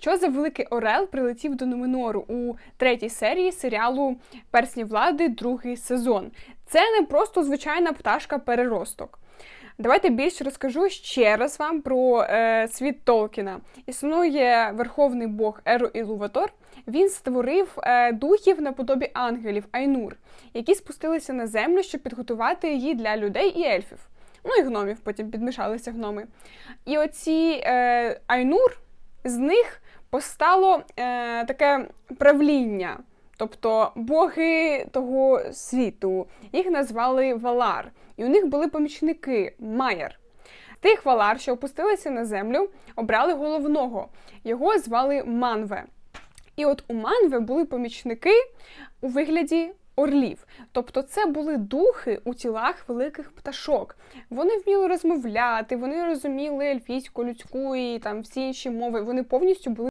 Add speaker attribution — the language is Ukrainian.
Speaker 1: Що за великий Орел прилетів до Нуменору у третій серії серіалу Персні влади, другий сезон? Це не просто звичайна пташка переросток. Давайте більше розкажу ще раз вам про е, світ Толкіна. Існує верховний бог Еру Ілуватор. Він створив е, духів наподобі ангелів Айнур, які спустилися на землю, щоб підготувати її для людей і ельфів. Ну і гномів, потім підмішалися гноми. І оці е, Айнур з них постало е, таке правління. Тобто боги того світу, їх назвали Валар, і у них були помічники Майер. Тих Валар, що опустилися на землю, обрали головного. Його звали Манве. І от у Манве були помічники у вигляді орлів. Тобто це були духи у тілах великих пташок. Вони вміли розмовляти, вони розуміли ельфійську, людську і там всі інші мови. Вони повністю були